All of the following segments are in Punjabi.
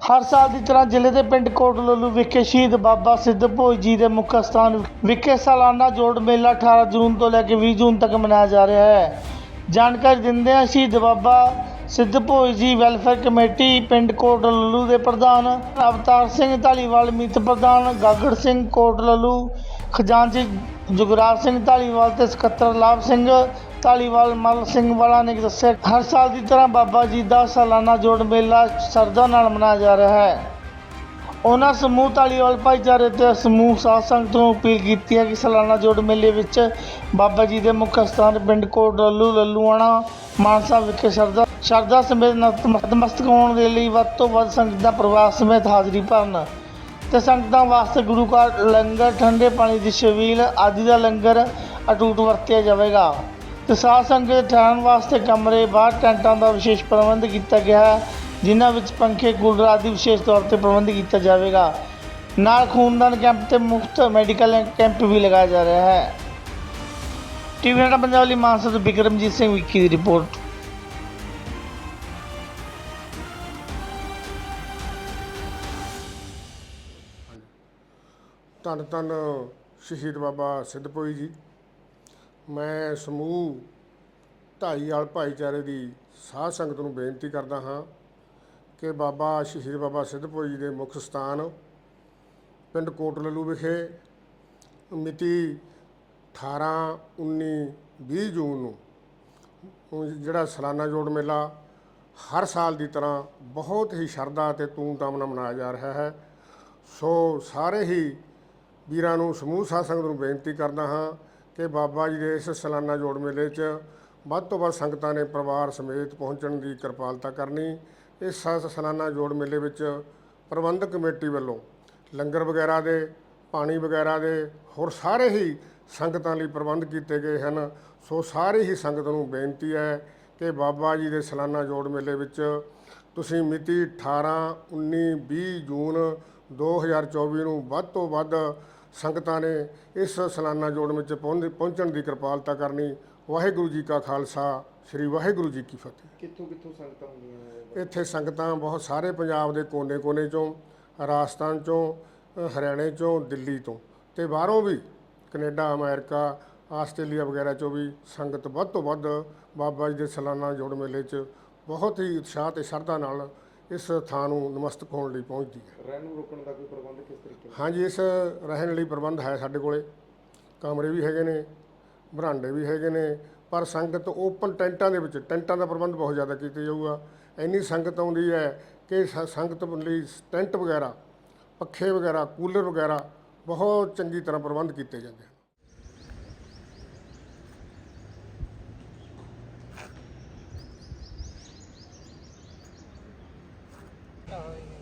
ਹਰ ਸਾਲ ਦੀ ਤਰ੍ਹਾਂ ਜ਼ਿਲ੍ਹੇ ਦੇ ਪਿੰਡ ਕੋਟ ਲੋਲੂ ਵਿਖੇ ਸ਼ਹੀਦ ਬਾਬਾ ਸਿੱਧ ਭੋਜ ਜੀ ਦੇ ਮੁੱਖ ਸਥਾਨ ਵਿਖੇ ਸਾਲਾਨਾ ਜੋੜ ਮੇਲਾ 18 ਜੂਨ ਤੋਂ ਲੈ ਕੇ 20 ਜੂਨ ਤੱਕ ਮਨਾਇਆ ਜਾ ਰਿਹਾ ਹੈ। ਜਾਣਕਾਰੀ ਦਿੰਦੇ ਹਾਂ ਸ਼ਹੀਦ ਬਾਬਾ ਸਿੱਧ ਭੋਜ ਜੀ ਵੈਲਫੇਅਰ ਕਮੇਟੀ ਪਿੰਡ ਕੋਟ ਲੋਲੂ ਦੇ ਪ੍ਰਧਾਨ, ਅਵਤਾਰ ਸਿੰਘ ਢਾਲੀਵਾਲ ਮੀਤ ਪ੍ਰਧਾਨ, ਗਾਗੜ ਸਿੰਘ ਕੋਟ ਲੋਲੂ ਖਜ਼ਾਨਚੀ ਜੁਗਰਾਜ ਸਿੰਘ ਢਾਲੀਵਾਲ ਤੇ ਸਕੱਤਰ ਲਾਭ ਸਿੰਘ ਧਾਲੀਵਾਲ ਮਲ ਸਿੰਘ ਵਾਲਾ ਨੇ ਦੱਸਿਆ, ਹਰ ਸਾਲ ਦੀ ਤਰ੍ਹਾਂ ਬਾਬਾ ਜੀ ਦਾ ਸਾਲਾਨਾ ਜੋੜ ਮੇਲਾ ਸ਼ਰਧਾ ਨਾਲ ਮਨਾਇਆ ਜਾ ਰਿਹਾ ਹੈ। ਉਹਨਾਂ ਸਮੂਹ ਧਾਲੀਵਾਲ ਭਾਈਚਾਰੇ ਤੇ ਸਮੂਹ ਸਾਧ ਸੰਗਤ ਨੂੰ ਅਪੀਲ ਕੀਤੀ ਹੈ ਕਿ ਸਾਲਾਨਾ ਜੋੜ ਮੇਲੇ ਵਿੱਚ ਬਾਬਾ ਜੀ ਦੇ ਮੁੱਖ ਸਥਾਨ ਪਿੰਡ ਕੋਟ ਲੱਲੂ ਲੱਲੂਆਣਾ, ਮਾਨਸਾ ਵਿਖੇ ਸ਼ਰਧਾ ਸ਼ਰਧਾ ਸਮੇਤ ਨਤਮਸਤਕ ਹੋਣ ਦੇ ਲਈ ਵੱਧ ਤੋਂ ਵੱਧ ਸੰਗਤਾਂ ਪ੍ਰਵਾਸ ਸਮੇਤ ਹਾਜ਼ਰੀ ਭਰਨ ਤੇ ਸੰਗਤਾਂ ਵਾਸਤੇ ਗੁਰੂ ਘਰ ਲੰਗਰ, ਠੰਡੇ ਪਾਣੀ ਦੀ ਛਬੀਲ ਆਦਿ ਦਾ ਲੰਗਰ ਅਟੂਟ ਵਰਤਿਆ ਜਾਵੇਗਾ। ਤੇ ਸਾਧ ਸੰਗਤ ਠਹਿਰਨ ਵਾਸਤੇ ਕਮਰੇ, ਬਾਹਰ ਟੈਂਟਾਂ ਦਾ ਵਿਸ਼ੇਸ਼ ਪ੍ਰਬੰਧ ਕੀਤਾ ਗਿਆ ਹੈ, ਜਿਨ੍ਹਾਂ ਵਿੱਚ ਪੰਖੇ, ਕੂਲਰ ਆਦਿ ਵਿਸ਼ੇਸ਼ ਤੌਰ ਤੇ ਪ੍ਰਬੰਧ ਕੀਤਾ ਜਾਵੇਗਾ। ਨਾਲ ਖੂਨਦਾਨ ਕੈਂਪ ਤੇ ਮੁਫਤ ਮੈਡੀਕਲ ਕੈਂਪ ਵੀ ਲਗਾਇਆ ਜਾ ਰਿਹਾ ਹੈ। ਟੀਵੀ ਨਾਟਕ ਪੰਜਾਬ ਲਈ ਮਾਨਸਾ ਤੋਂ ਬਿਕਰਮਜੀਤ ਸਿੰਘ ਵਿੱਕੀ ਦੀ ਰਿਪੋਰਟ। ਧੰਨ ਧੰਨ ਸ਼ਹੀਦ ਬਾਬਾ ਸਿੱਧਪੁਰੀ ਜੀ। ਮੈਂ ਸਮੂਹ ਢਾਈਵਾਲ ਭਾਈਚਾਰੇ ਦੀ ਸਾਧ ਸੰਗਤ ਨੂੰ ਬੇਨਤੀ ਕਰਦਾ ਹਾਂ ਕਿ ਬਾਬਾ ਸ਼ਹੀਦ ਬਾਬਾ ਸਿੱਧਪੁਰੀ ਜੀ ਦੇ ਮੁੱਖ ਸਥਾਨ ਪਿੰਡ ਕੋਟ ਵਿਖੇ ਮਿਤੀ 18 19 20 ਜੂਨ ਨੂੰ ਜਿਹੜਾ ਸਾਲਾਨਾ ਜੋੜ ਮੇਲਾ ਹਰ ਸਾਲ ਦੀ ਤਰ੍ਹਾਂ ਬਹੁਤ ਹੀ ਸ਼ਰਧਾ ਅਤੇ ਧੂਮਧਾਮ ਨਾਲ ਮਨਾਇਆ ਜਾ ਰਿਹਾ ਹੈ। ਸੋ ਸਾਰੇ ਹੀ ਵੀਰਾਂ ਨੂੰ ਸਮੂਹ ਸਾਧ ਸੰਗਤ ਨੂੰ ਬੇਨਤੀ ਕਰਦਾ ਹਾਂ ਕਿ ਬਾਬਾ ਜੀ ਦੇ ਇਸ ਸਾਲਾਨਾ ਜੋੜ ਮੇਲੇ 'ਚ ਵੱਧ ਤੋਂ ਵੱਧ ਸੰਗਤਾਂ ਨੇ ਪਰਿਵਾਰ ਸਮੇਤ ਪਹੁੰਚਣ ਦੀ ਕਿਰਪਾਲਤਾ ਕਰਨੀ, ਇਸ ਸਾ- ਸਾਲਾਨਾ ਜੋੜ ਮੇਲੇ ਵਿੱਚ ਪ੍ਰਬੰਧਕ ਕਮੇਟੀ ਵੱਲੋਂ ਲੰਗਰ ਵਗੈਰਾ ਦੇ, ਪਾਣੀ ਵਗੈਰਾ ਦੇ, ਹੋਰ ਸਾਰੇ ਹੀ ਸੰਗਤਾਂ ਲਈ ਪ੍ਰਬੰਧ ਕੀਤੇ ਗਏ ਹਨ। ਸੋ ਸਾਰੇ ਹੀ ਸੰਗਤ ਨੂੰ ਬੇਨਤੀ ਹੈ ਕਿ ਬਾਬਾ ਜੀ ਦੇ ਸਾਲਾਨਾ ਜੋੜ ਮੇਲੇ ਵਿੱਚ ਤੁਸੀਂ ਮਿਤੀ 18 19 20 ਜੂਨ 2024 ਨੂੰ ਵੱਧ ਤੋਂ ਵੱਧ ਸੰਗਤਾਂ ਨੇ ਇਸ ਸਾਲਾਨਾ ਜੋੜ ਵਿੱਚ ਪਹੁੰਚ- ਪਹੁੰਚਣ ਦੀ ਕਿਰਪਾਲਤਾ ਕਰਨੀ। ਵਾਹਿਗੁਰੂ ਜੀ ਕਾ ਖਾਲਸਾ ਸ੍ਰੀ ਵਾਹਿਗੁਰੂ ਜੀ ਕੀ ਫਤਿਹ। ਕਿੱਥੋਂ ਕਿੱਥੋਂ ਸੰਗਤਾਂ ਹੁੰਦੀਆਂ ਇੱਥੇ ਸੰਗਤਾਂ ਬਹੁਤ ਸਾਰੇ ਪੰਜਾਬ ਦੇ ਕੋਨੇ-ਕੋਨੇ ਚੋਂ ਰਾਜਸਥਾਨ ਚੋਂ ਹਰਿਆਣੇ ਚੋਂ ਦਿੱਲੀ ਤੋਂ ਤੇ ਬਾਹਰੋਂ ਵੀ ਕੈਨੇਡਾ ਅਮਰੀਕਾ ਆਸਟ੍ਰੇਲੀਆ ਵਗੈਰਾ ਚੋਂ ਵੀ ਸੰਗਤ ਵੱਧ ਤੋਂ ਵੱਧ ਬਾਬਾ ਜੀ ਦੇ ਸਾਲਾਨਾ ਜੋੜ ਮੇਲੇ 'ਚ ਬਹੁਤ ਹੀ ਉਤਸ਼ਾਹ ਤੇ ਸ਼ਰਧਾ ਨਾਲ ਇਸ ਥਾਂ ਨੂੰ ਨਮਸਤਕ ਹੋਣ ਲਈ ਪਹੁੰਚਦੀ ਹੈ। ਰਹਿਣ ਨੂੰ ਰੋਕਣ ਦਾ ਕੋਈ ਪ੍ਰਬੰਧ ਕਿਸ ਤਰੀਕੇ ਨਾਲ? ਹਾਂਜੀ ਇਸ ਰਹਿਣ ਲਈ ਪ੍ਰਬੰਧ ਹੈ ਸਾਡੇ ਕੋਲੇ। ਕਮਰੇ ਵੀ ਹੈਗੇ ਨੇ ਬਰਾਂਡੇ ਵੀ ਹੈਗੇ ਨੇ ਪਰ ਸੰਗਤ ਓਪਨ ਟੈਂਟਾਂ ਦੇ ਵਿੱਚ ਟੈਂਟਾਂ ਦਾ ਪ੍ਰਬੰਧ ਬਹੁਤ ਜ਼ਿਆਦਾ ਕੀਤਾ ਜਾਊਗਾ। ਇੰਨੀ ਸੰਗਤ ਆਉਂਦੀ ਹੈ ਕਿ ਸ- ਸੰਗਤ ਲਈ ਟੈਂਟ ਵਗੈਰਾ ਪੱਖੇ ਵਗੈਰਾ ਕੂਲਰ ਵਗੈਰਾ ਬਹੁਤ ਚੰਗੀ ਤਰ੍ਹਾਂ ਪ੍ਰਬੰਧ ਕੀਤੇ ਜਾਂਦੇ ਹਨ। একটা হয়নি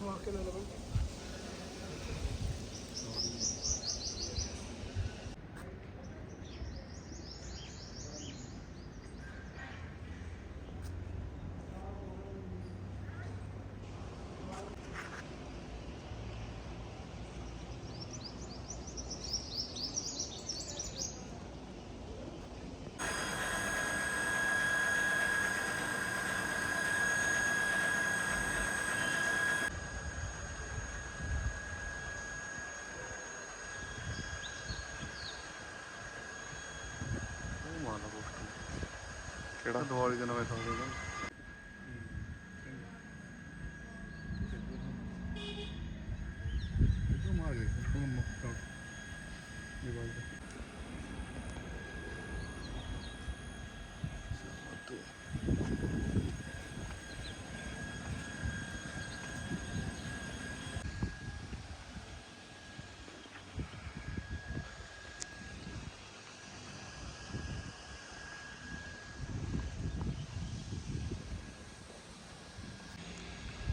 ਉਹ ਕਿਹੜਾ? ਦਿਵਾਲੀ ਦੇ ਨਵੇਂ ਸਾਲ ਦਾ ਇਹ ਮਾਰੇ ਹੁਣ ਮੁਕਤਾ ਦਿਵਾਲੀ ਦਾ।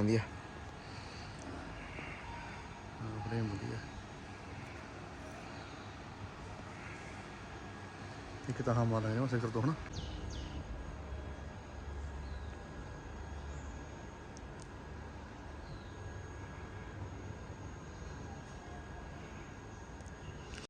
ਕਹਿੰਦੀ ਆ। ਫਰੇਮ ਵਧੀਆ ਇੱਕ ਤਾਂ ਹਮ ਵਾਲਾ ਹੈ ਤੋਂ ਹਨਾ?